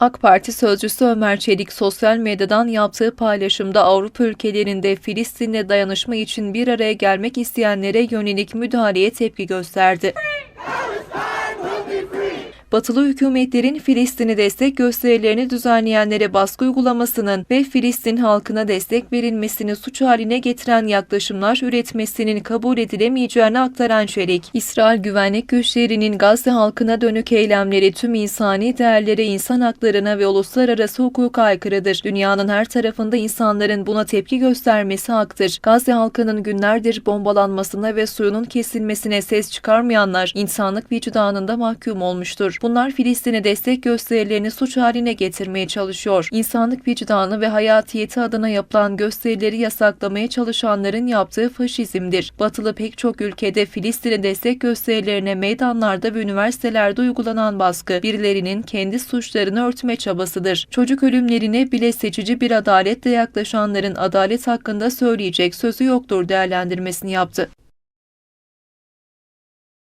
AK Parti sözcüsü Ömer Çelik sosyal medyadan yaptığı paylaşımda Avrupa ülkelerinde Filistin'le dayanışma için bir araya gelmek isteyenlere yönelik müdahaleye tepki gösterdi. Batılı hükümetlerin Filistin'e destek gösterilerini düzenleyenlere baskı uygulamasının ve Filistin halkına destek verilmesini suç haline getiren yaklaşımlar üretmesinin kabul edilemeyeceğini aktaran Çelik, İsrail güvenlik güçlerinin Gazze halkına dönük eylemleri tüm insani değerlere, insan haklarına ve uluslararası hukuka aykırıdır. Dünyanın her tarafında insanların buna tepki göstermesi haktır. Gazze halkının günlerdir bombalanmasına ve suyunun kesilmesine ses çıkarmayanlar insanlık vicdanında mahkum olmuştur. Bunlar Filistin'e destek gösterilerini suç haline getirmeye çalışıyor. İnsanlık vicdanı ve hayatiyeti adına yapılan gösterileri yasaklamaya çalışanların yaptığı faşizmdir. Batılı pek çok ülkede Filistin'e destek gösterilerine meydanlarda ve üniversitelerde uygulanan baskı, birilerinin kendi suçlarını örtme çabasıdır. Çocuk ölümlerine bile seçici bir adaletle yaklaşanların adalet hakkında söyleyecek sözü yoktur değerlendirmesini yaptı.